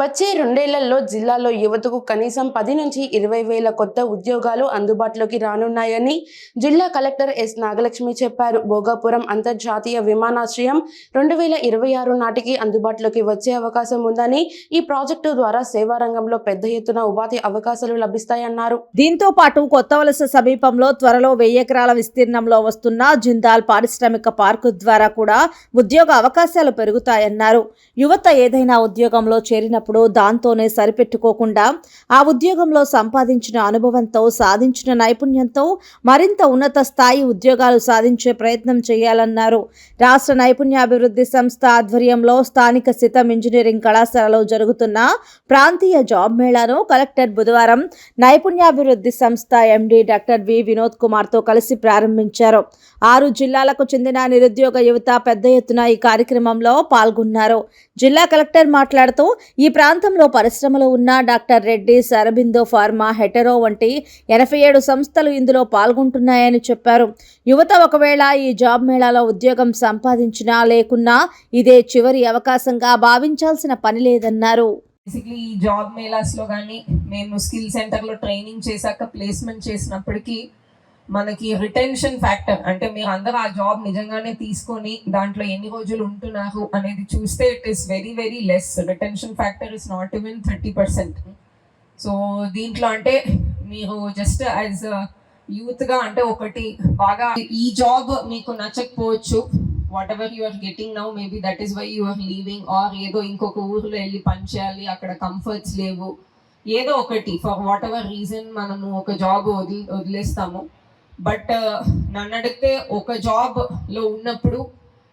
వచ్చే రెండేళ్ళలో జిల్లాలో యువతకు కనీసం పది నుంచి ఇరవై వేల కొత్త ఉద్యోగాలు అందుబాటులోకి రానున్నాయని జిల్లా కలెక్టర్ ఎస్ నాగలక్ష్మి చెప్పారు. భోగాపురం అంతర్జాతీయ విమానాశ్రయం రెండు వేల ఇరవై ఆరు నాటికి అందుబాటులోకి వచ్చే అవకాశం ఉందని ఈ ప్రాజెక్టు ద్వారా సేవా రంగంలో పెద్ద ఎత్తున ఉపాధి అవకాశాలు లభిస్తాయన్నారు. దీంతో పాటు కొత్త వలస సమీపంలో త్వరలో వెయ్యి ఎకరాల విస్తీర్ణంలో వస్తున్న జిందాల్ పారిశ్రామిక పార్కు ద్వారా కూడా ఉద్యోగ అవకాశాలు పెరుగుతాయన్నారు. యువత ఏదైనా ఉద్యోగంలో చేరినప్పుడు దాంతోనే సరిపెట్టుకోకుండా ఆ ఉద్యోగంలో సంపాదించిన అనుభవంతో సాధించిన నైపుణ్యంతో మరింత ఉన్నత స్థాయి ఉద్యోగాలు సాధించే ప్రయత్నం చేయాలన్నారు. రాష్ట్ర నైపుణ్యాభివృద్ధి సంస్థ ఆధ్వర్యంలో స్థానిక సితం ఇంజనీరింగ్ కళాశాలలో జరుగుతున్న ప్రాంతీయ జాబ్ మేళాను కలెక్టర్ బుధవారం నైపుణ్యాభివృద్ధి సంస్థ ఎండీ డాక్టర్ వి వినోద్ కుమార్తో కలిసి ప్రారంభించారు. ఆరు జిల్లాలకు చెందిన నిరుద్యోగ యువత పెద్ద ఎత్తున ఈ కార్యక్రమంలో పాల్గొన్నారు. జిల్లా కలెక్టర్ మాట్లాడుతూ ఈ ప్రాంతంలో పరిశ్రమలు ఉన్న డాక్టర్ రెడ్డి సరబిందో ఫార్మా హెటరో వంటి ఎనభై ఏడు సంస్థలు ఇందులో పాల్గొంటున్నాయని చెప్పారు. యువత ఒకవేళ ఈ జాబ్ మేళాలో ఉద్యోగం సంపాదించినా లేకున్నా ఇదే చివరి అవకాశంగా భావించాల్సిన పని లేదన్నారు. బేసిక్లీ ఈ జాబ్ మేళాస్లో కానీ మేము స్కిల్ సెంటర్లో ట్రైనింగ్ చేశాక ప్లేస్మెంట్ చేసినప్పటికీ మనకి రిటెన్షన్ ఫ్యాక్టర్ అంటే మీరు అందరూ ఆ జాబ్ నిజంగానే తీసుకొని దాంట్లో ఎన్ని రోజులు ఉంటున్నారు అనేది చూస్తే it is very very less retention factor is not even thirty percent so దీంట్లో అంటే మీరు జస్ట్ యాజ్ యూత్గా అంటే ఒకటి బాగా ఈ జాబ్ మీకు నచ్చకపోవచ్చు. Whatever you are getting now maybe that is why you are leaving or ఏదో ఇంకొక ఊర్లో వెళ్ళి పని చేయాలి అక్కడ కంఫర్ట్స్ లేవు. ఏదో ఒకటి ఫర్ వాట్ ఎవర్ రీజన్ మనము ఒక జాబ్ వదిలి వదిలేస్తాము. బట్ నన్ను అడిగితే ఒక జాబ్లో ఉన్నప్పుడు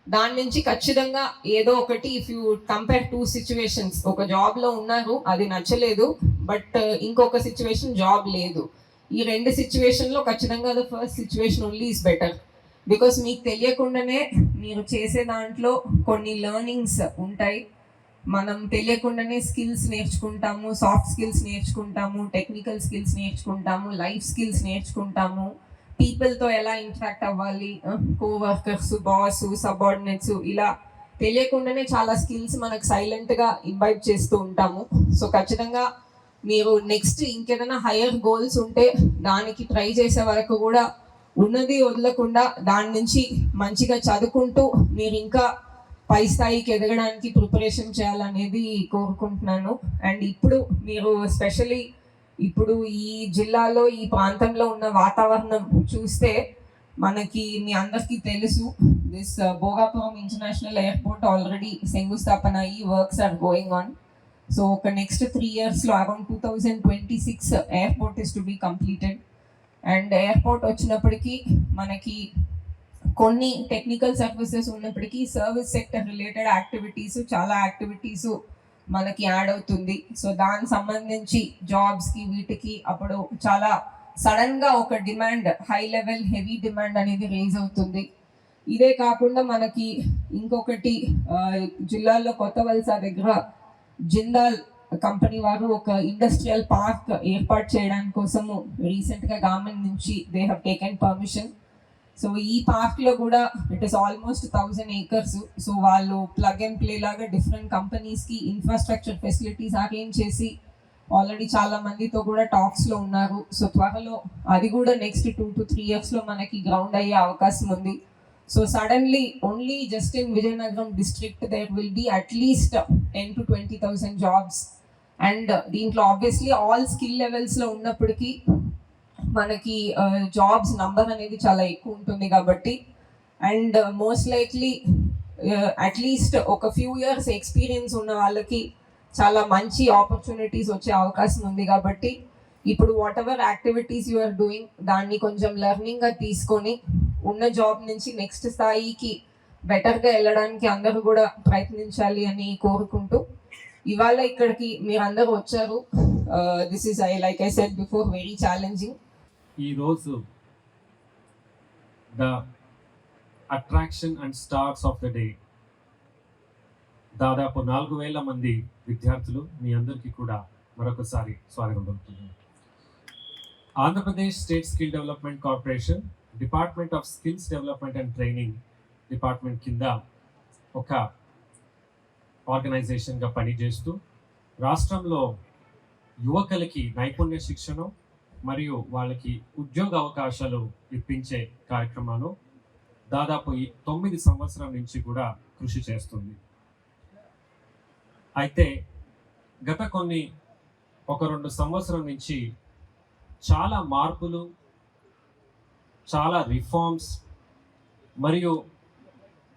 దాని నుంచి ఖచ్చితంగా ఏదో ఒకటి if you compare two situations ఒక జాబ్లో ఉన్నారు అది నచ్చలేదు బట్ ఇంకొక సిచ్యువేషన్ జాబ్ లేదు. ఈ రెండు సిచ్యువేషన్లో ఖచ్చితంగా the first situation only is better because మీకు తెలియకుండానే మీరు చేసే దాంట్లో కొన్ని లెర్నింగ్స్ ఉంటాయి. మనం తెలియకుండానే స్కిల్స్ నేర్చుకుంటాము సాఫ్ట్ స్కిల్స్ నేర్చుకుంటాము టెక్నికల్ స్కిల్స్ నేర్చుకుంటాము లైఫ్ స్కిల్స్ నేర్చుకుంటాము. పీపుల్తో ఎలా ఇంటరాక్ట్ అవ్వాలి కోవర్కర్స్ బాస్ సబార్డినేట్స్ ఇలా తెలియకుండానే చాలా స్కిల్స్ మనకు సైలెంట్గా ఇన్వైట్ చేస్తూ ఉంటాము. సో ఖచ్చితంగా మీరు నెక్స్ట్ ఇంకేదైనా హయ్యర్ గోల్స్ ఉంటే దానికి ట్రై చేసే వరకు కూడా ఉన్నది వదలకుండా దాని నుంచి మంచిగా చదువుకుంటూ మీరు ఇంకా పై స్థాయికి ఎదగడానికి ప్రిపరేషన్ చేయాలనేది కోరుకుంటున్నాను. అండ్ ఇప్పుడు మీరు స్పెషలీ ఇప్పుడు ఈ జిల్లాలో ఈ ప్రాంతంలో ఉన్న వాతావరణం చూస్తే మనకి మీ అందరికీ తెలుసు this Bhogapuram international airport already శంకుస్థాపన అయ్యి works are going on so ఒక నెక్స్ట్ త్రీ ఇయర్స్లో around two thousand twenty six airport is to be completed and airport వచ్చినప్పటికీ మనకి కొన్ని టెక్నికల్ సర్వీసెస్ ఉన్నప్పటికీ సర్వీస్ సెక్టర్ రిలేటెడ్ యాక్టివిటీస్ చాలా యాక్టివిటీస్ మనకి యాడ్ అవుతుంది. సో దానికి సంబంధించి జాబ్స్కి వీటికి అప్పుడు చాలా సడన్గా ఒక demand high level heavy demand అనేది రేజ్ అవుతుంది. ఇదే కాకుండా మనకి ఇంకొకటి జిల్లాలో కొత్త వలస దగ్గర జిందాల్ కంపెనీ వారు ఒక ఇండస్ట్రియల్ పార్క్ ఏర్పాటు చేయడానికి కోసము రీసెంట్గా గవర్నమెంట్ నుంచి they have taken permission. So ఈ పార్క్లో కూడా it is almost thousand acres so వాళ్ళు ప్లగ్ అండ్ ప్లే లాగా డిఫరెంట్ కంపెనీస్కి ఇన్ఫ్రాస్ట్రక్చర్ ఫెసిలిటీస్ అరేంజ్ చేసి ఆల్రెడీ చాలా మందితో కూడా టాక్స్లో ఉన్నారు. సో త్వరలో అది కూడా నెక్స్ట్ టూ టు త్రీ ఇయర్స్లో మనకి గ్రౌండ్ అయ్యే అవకాశం ఉంది. So suddenly only just in Vizianagaram district there will be at least ten to twenty thousand jobs and దీంట్లో ఆబ్వియస్లీ ఆల్ స్కిల్ లెవెల్స్లో ఉన్నప్పటికీ మనకి జాబ్స్ నంబర్ అనేది చాలా ఎక్కువ ఉంటుంది కాబట్టి. And most likely at least ఒక ఫ్యూ ఇయర్స్ ఎక్స్పీరియన్స్ ఉన్న వాళ్ళకి చాలా మంచి ఆపర్చునిటీస్ వచ్చే అవకాశం ఉంది కాబట్టి ఇప్పుడు whatever activities you are doing దాన్ని కొంచెం లెర్నింగ్గా తీసుకొని ఉన్న జాబ్ నుంచి నెక్స్ట్ స్థాయికి బెటర్గా వెళ్ళడానికి అందరూ కూడా ప్రయత్నించాలి అని కోరుకుంటూ ఇవాళ ఇక్కడికి మీరందరూ వచ్చారు. This is I like I set before very challenging ఈరోజు the attraction and stars of the day. దాదాపు నాలుగు వేల మంది విద్యార్థులు మీ అందరికీ కూడా మరొకసారి స్వాగతం పలుకుతున్నాను Andhra Pradesh state skill development corporation department of skills development and training department కింద ఒక ఆర్గనైజేషన్గా పనిచేస్తూ రాష్ట్రంలో యువకులకి నైపుణ్య శిక్షణ మరియు వాళ్ళకి ఉద్యోగ అవకాశాలు ఇప్పించే కార్యక్రమాలు దాదాపు ఈ తొమ్మిది సంవత్సరం నుంచి కూడా కృషి చేస్తుంది. అయితే గత కొన్ని ఒక రెండు సంవత్సరం నుంచి చాలా మార్పులు చాలా రిఫార్మ్స్ మరియు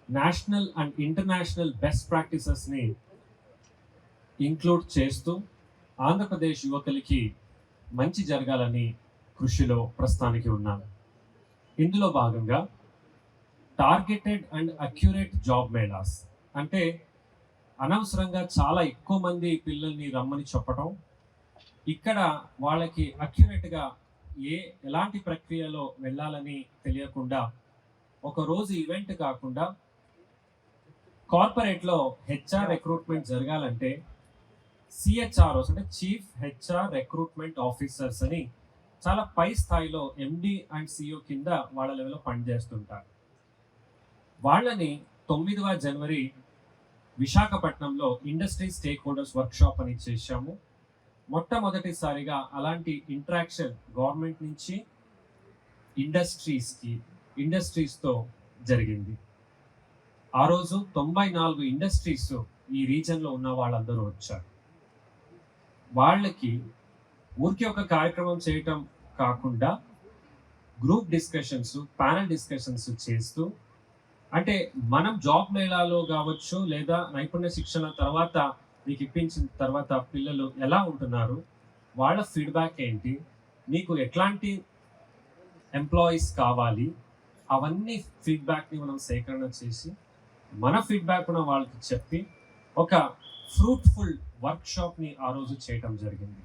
నేషనల్ అండ్ ఇంటర్నేషనల్ బెస్ట్ ప్రాక్టీసెస్ని ఇంక్లూడ్ చేస్తూ ఆంధ్రప్రదేశ్ యువకులకి మంచి జరగాలని కృషిలో ప్రస్తుతానికి ఉన్నాను. ఇందులో భాగంగా targeted and accurate job melas. అంటే అనవసరంగా చాలా ఎక్కువ మంది పిల్లల్ని రమ్మని చెప్పటం ఇక్కడ వాళ్ళకి అక్యురేట్గా ఏ ఎలాంటి ప్రక్రియలో వెళ్ళాలని తెలియకుండా ఒక రోజు ఈవెంట్ కాకుండా కార్పొరేట్లో హెచ్ఆర్ రిక్రూట్మెంట్ జరగాలంటే సిహెచ్ఆర్ఓస్ అంటే చీఫ్ హెచ్ఆర్ రిక్రూట్మెంట్ ఆఫీసర్స్ అని చాలా పై స్థాయిలో ఎండి అండ్ సిఇఓ కింద వాళ్ళ లెవెల్లో పనిచేస్తుంటారు. వాళ్ళని తొమ్మిదవ జనవరి విశాఖపట్నంలో ఇండస్ట్రీ స్టేక్ హోల్డర్స్ వర్క్షాప్ అని చేశాము. మొట్టమొదటిసారిగా అలాంటి ఇంటరాక్షన్ గవర్నమెంట్ నుంచి ఇండస్ట్రీస్కి ఇండస్ట్రీస్తో జరిగింది. ఆ రోజు తొంభై నాలుగు ఇండస్ట్రీస్ ఈ రీజన్లో ఉన్న వాళ్ళందరూ వచ్చారు. వాళ్ళకి ఊరికే ఒక కార్యక్రమం చేయటం కాకుండా గ్రూప్ డిస్కషన్స్ ప్యానల్ డిస్కషన్స్ చేస్తూ అంటే మనం జాబ్ మేళాలో కావచ్చు లేదా నైపుణ్య శిక్షణ తర్వాత మీకు ఇప్పించిన తర్వాత పిల్లలు ఎలా ఉంటున్నారు వాళ్ళ ఫీడ్బ్యాక్ ఏంటి మీకు ఎట్లాంటి ఎంప్లాయీస్ కావాలి అవన్నీ ఫీడ్బ్యాక్ని మనం సేకరణ చేసి మన ఫీడ్బ్యాక్ కూడా వాళ్ళకి చెప్పి ఒక ఫ్రూట్ఫుల్ వర్క్షాప్ని ఆ రోజు చేయటం జరిగింది.